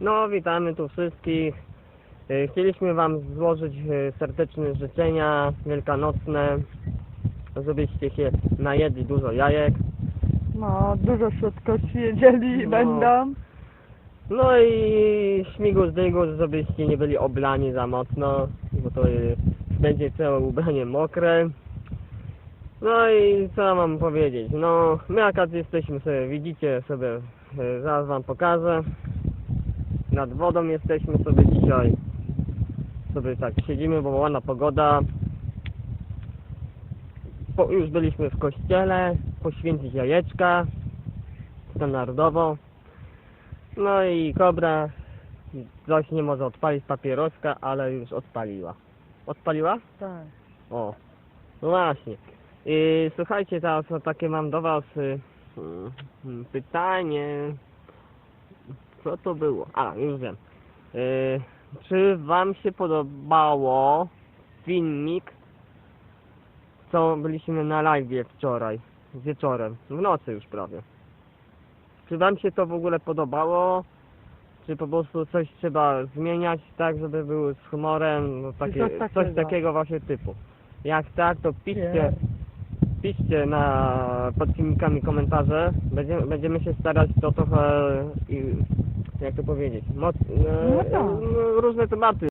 No, witamy tu wszystkich. E, Chcieliśmy Wam złożyć e, serdeczne życzenia wielkanocne, żebyście się najedli dużo jajek. No, dużo słodkości jedzieli No. będą. No i śmigus dygus, żebyście nie byli oblani za mocno, bo to będzie całe ubranie mokre. No i co mam powiedzieć? No, my akurat jesteśmy sobie, widzicie sobie, e, zaraz Wam pokażę. Nad wodą jesteśmy sobie dzisiaj. Sobie tak siedzimy, bo ładna pogoda. Po, już byliśmy w kościele, poświęcić jajeczka standardowo. No i kobra coś nie może odpalić papieroska, ale już odpaliła. Odpaliła? Tak. O, no właśnie. I słuchajcie, teraz no, takie mam do Was y, mm, pytanie. Co to było? A, już wiem. Y, czy Wam się podobało filmik, co byliśmy na live wczoraj, wieczorem, w nocy już prawie? Czy Wam się to w ogóle podobało? Czy po prostu coś trzeba zmieniać tak, żeby było z humorem, no, takie, coś takiego. właśnie typu? Jak tak, to piszcie. Piszcie na, pod filmikami komentarze. Będziemy, będziemy się starać to trochę, i, jak to powiedzieć, moc, e, No tak. no, różne tematy